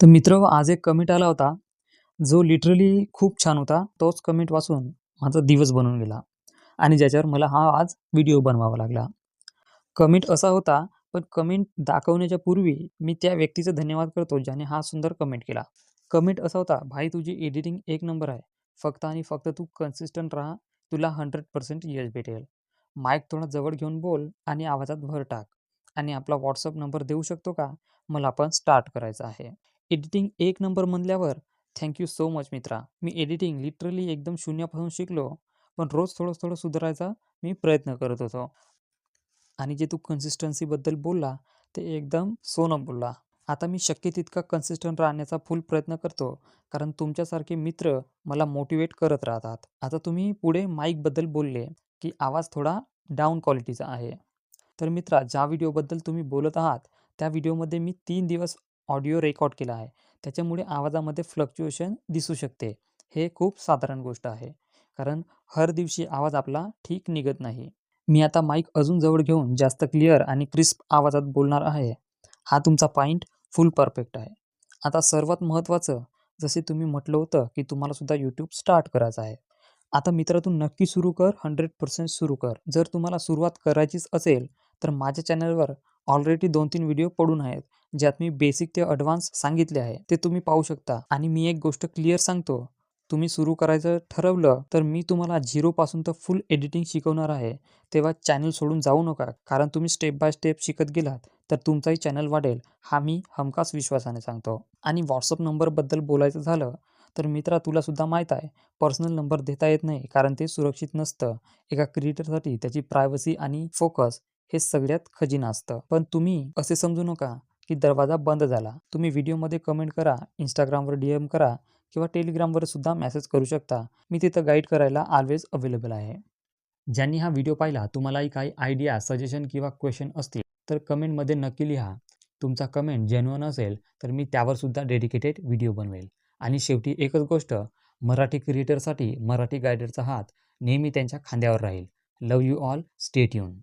तर मित्र आज एक कमेंट आला होता जो लिटरली खूप छान होता. तोच कमेंट वाचून माझा दिवस बनून गेला आणि ज्याच्यावर मला हा आज व्हिडिओ बनवावा लागला. कमेंट असा होता पण कमेंट दाखवण्याच्या पूर्वी मी त्या व्यक्तीचा धन्यवाद करतो ज्याने हा सुंदर कमेंट केला. कमेंट असा होता भाई तुझी एडिटिंग एक नंबर आहे. फक्त आणि फक्त तू कन्सिस्टंट राहा. तुला हंड्रेड पर्सेंट यश भेटेल. माईक थोडा जवळ घेऊन बोल आणि आवाजात भर टाक. आणि आपला व्हॉट्सअप नंबर देऊ शकतो का? मला पण स्टार्ट करायचं आहे. एडिटिंग एक नंबर म्हणल्यावर थँक्यू सो मच मित्रा. मी एडिटिंग लिटरली एकदम शून्यापासून शिकलो पण रोज थोडं थोडं सुधारायचा मी प्रयत्न करत होतो. आणि जे तू कन्सिस्टन्सीबद्दल बोलला ते एकदम सोनं बोलला. आता मी शक्य तितका कन्सिस्टंट राहण्याचा फुल प्रयत्न करतो कारण तुमच्यासारखे मित्र मला मोटिवेट करत राहतात. आता तुम्ही पुढे माईकबद्दल बोलले की आवाज थोडा डाऊन क्वालिटीचा आहे. तर मित्रा ज्या व्हिडिओबद्दल तुम्ही बोलत आहात त्या व्हिडिओमध्ये मी तीन दिवस ऑडिओ रेकॉर्ड केला आहे. त्याच्यामुळे आवाजामध्ये फ्लक्च्युएशन दिसू शकते. हे खूप साधारण गोष्ट आहे. कारण हर दिवशी आवाज आपला ठीक निघत नाही. मी आता माईक अजून जवळ घेऊन जास्त क्लिअर आणि क्रिस्प आवाजात बोलणार आहे. हा तुमचा पॉईंट फुल परफेक्ट आहे. आता सर्वात महत्त्वाचं जसे तुम्ही म्हटलं होतं की तुम्हाला सुद्धा यूट्यूब स्टार्ट करायचं आहे. आता मित्र तू नक्की सुरू कर हंड्रेड पर्सेंट सुरू कर. जर तुम्हाला सुरुवात करायचीच असेल तर माझ्या चॅनलवर ऑलरेडी दोन तीन व्हिडिओ पडून आहेत ज्यात मी बेसिक ते ॲडव्हान्स सांगितले आहे ते तुम्ही पाहू शकता. आणि मी एक गोष्ट क्लिअर सांगतो तुम्ही सुरू करायचं ठरवलं तर मी तुम्हाला झिरोपासून तर फुल एडिटिंग शिकवणार आहे. तेव्हा चॅनल सोडून जाऊ नका कारण तुम्ही स्टेप बाय स्टेप शिकत गेलात तर तुमचाही चॅनल वाढेल हा मी हमखास विश्वासाने सांगतो. आणि व्हॉट्सअप नंबरबद्दल बोलायचं झालं तर मित्रा तुलासुद्धा माहीत आहे पर्सनल नंबर देता येत नाही कारण ते सुरक्षित नसतं. एका क्रिएटरसाठी त्याची प्रायव्हसी आणि फोकस हे सगळ्यात खजिना असतं. पण तुम्ही असे समजू नका की दरवाजा बंद झाला. तुम्ही व्हिडिओमध्ये कमेंट करा इंस्टाग्रामवर डी एम करा किंवा टेलिग्रामवर सुद्धा मेसेज करू शकता. मी तिथं गाईड करायला ऑलवेज अवेलेबल आहे. ज्यांनी हा व्हिडिओ पाहिला तुम्हालाही काही आयडिया सजेशन किंवा क्वेश्चन असतील तर कमेंटमध्ये नक्की लिहा. तुमचा कमेंट जेन्युअन असेल तर मी त्यावर सुद्धा डेडिकेटेड व्हिडिओ बनवेल. आणि शेवटी एकच गोष्ट मराठी क्रिएटरसाठी मराठी गायडरचा हात नेहमी त्यांच्या खांद्यावर राहील. Love you all stay tuned